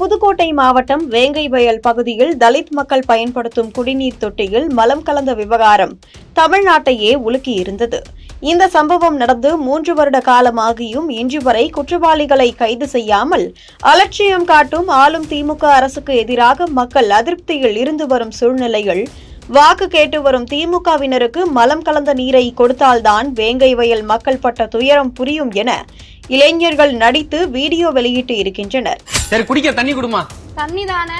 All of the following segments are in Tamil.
புதுக்கோட்டை மாவட்டம் வேங்கை வயல் பகுதியில் தலித் மக்கள் பயன்படுத்தும் குடிநீர் தொட்டியில் மலம் கலந்த விவகாரம் தமிழ்நாட்டையே உலுக்கியிருந்தது. இந்த சம்பவம் நடந்து மூன்று வருட காலமாகியும் இன்று வரை குற்றவாளிகளை கைது செய்யாமல் அலட்சியம் காட்டும் ஆளும் திமுக அரசுக்கு எதிராக மக்கள் அதிருப்தியில் இருந்து வரும் சூழ்நிலையில் வாக்கு கேட்டு வரும் திமுகவினருக்கு மலம் கலந்த நீரை கொடுத்தால்தான் வேங்கை வயல் மக்கள் பட்ட துயரம் புரியும் என இளைஞர்கள் நடித்து வீடியோ வெளியிட்டு இருக்கின்றனர். சரி குடிக்க தண்ணி குடுமா. தண்ணி தானே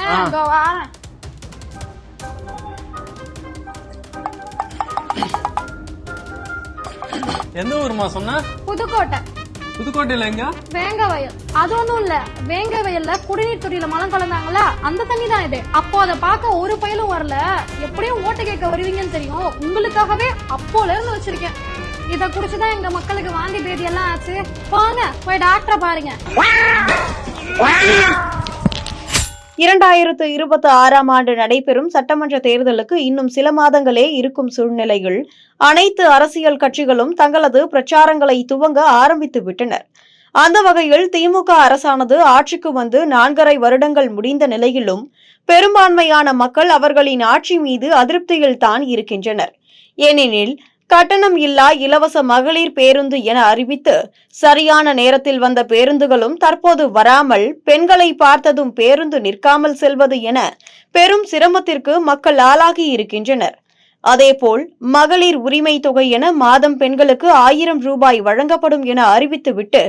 எந்த ஊருமா சொன்ன? புதுக்கோட்டை. புதுக்கோட்டையில எங்க? வேங்க வயல். அது ஒண்ணும் இல்ல. வேங்க வயல்ல குடிநீர் தொட்டியில மலம் கலந்தாங்கல்ல அந்த தண்ணி தான் இது. அப்போ அதை பார்க்க ஒரு பயலும் வரல. எப்படியும் ஓட்டு கேட்க வருவீங்கன்னு தெரியும். உங்களுக்காகவே அப்போல இருந்து வச்சிருக்கேன். இத குடிச்சுதான் எங்க மக்களுக்கு வாந்தி பேதி எல்லாம் ஆச்சு. போங்க போய் டாக்டரை பாருங்க. இரண்டாயிரத்து இருபத்தி ஆறாம் ஆண்டு நடைபெறும் சட்டமன்ற தேர்தலுக்கு இன்னும் சில மாதங்களே இருக்கும் சூழ்நிலையில் அனைத்து அரசியல் கட்சிகளும் தங்களது பிரச்சாரங்களை துவங்க ஆரம்பித்து விட்டனர். அந்த வகையில் திமுக அரசானது ஆட்சிக்கு வந்து நான்கரை வருடங்கள் முடிந்த நிலையிலும் பெரும்பான்மையான மக்கள் அவர்களின் ஆட்சி மீது அதிருப்தியில் தான் இருக்கின்றனர். ஏனெனில் கட்டணம் இல்லா இலவச மகளிர் பேருந்து என அறிவித்து சரியான நேரத்தில் வந்த பேருந்துகளும் தற்போது வராமல் பெண்களை பார்த்ததும் பேருந்து நிற்காமல் செல்வது என பெரும் சிரமத்திற்கு மக்கள் ஆளாகி இருக்கின்றனர். அதேபோல் மகளிர் உரிமை தொகை என மாதம் பெண்களுக்கு ஆயிரம் ரூபாய் வழங்கப்படும் என அறிவித்துவிட்டு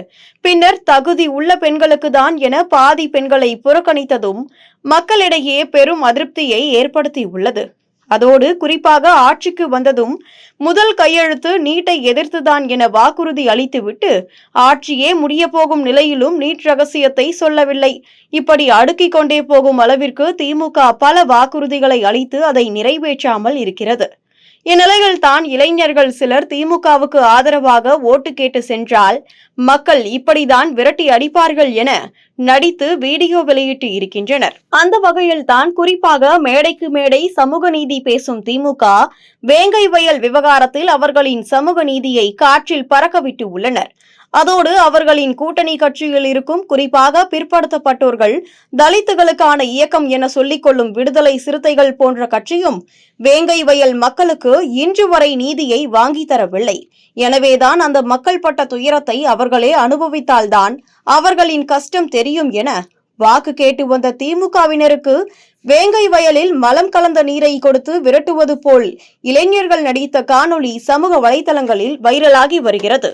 பின்னர் தகுதி உள்ள பெண்களுக்கு தான் என பாதி பெண்களை புறக்கணித்ததும் மக்களிடையே பெரும் அதிருப்தியை ஏற்படுத்தியுள்ளது. அதோடு குறிப்பாக ஆட்சிக்கு வந்ததும் முதல் கையெழுத்து நீட்டை எதிர்த்துதான் என வாக்குறுதி அளித்துவிட்டு ஆட்சியே முடிய போகும் நிலையிலும் நீட் ரகசியத்தை சொல்லவில்லை. இப்படி அடுக்கிக் கொண்டே போகும் அளவிற்கு திமுக பல வாக்குறுதிகளை அளித்து அதை நிறைவேற்றாமல் இருக்கிறது. இந்நிலையில் தான் இளைஞர்கள் சிலர் திமுகவுக்கு ஆதரவாக ஓட்டு கேட்டு சென்றால் மக்கள் இப்படிதான் விரட்டி அடிப்பார்கள் என நடித்து வீடியோ வெளியிட்டு இருக்கின்றனர். அந்த வகையில் தான் குறிப்பாக மேடைக்கு மேடை சமூக நீதி பேசும் திமுக வேங்கை வயல் விவகாரத்தில் அவர்களின் சமூக நீதியை காற்றில் பறக்கவிட்டு உள்ளனர். அதோடு அவர்களின் கூட்டணி கட்சியில் இருக்கும் குறிப்பாக பிற்படுத்தப்பட்டோர்கள் தலித்துகளுக்கான இயக்கம் என சொல்லிக்கொள்ளும் விடுதலை சிறுத்தைகள் போன்ற கட்சியும் வேங்கை வயல் மக்களுக்கு இன்று வரை நீதியை வாங்கி தரவில்லை. எனவேதான் அந்த மக்கள் பட்ட துயரத்தை அவர்களே அனுபவித்தால்தான் அவர்களின் கஷ்டம் தெரியும் என வாக்கு கேட்டு வந்த திமுகவினருக்கு வேங்கை வயலில் மலம் கலந்த நீரை கொடுத்து விரட்டுவது போல் இளைஞர்கள் நடித்த காணொளி சமூக வலைதளங்களில் வைரலாகி வருகிறது.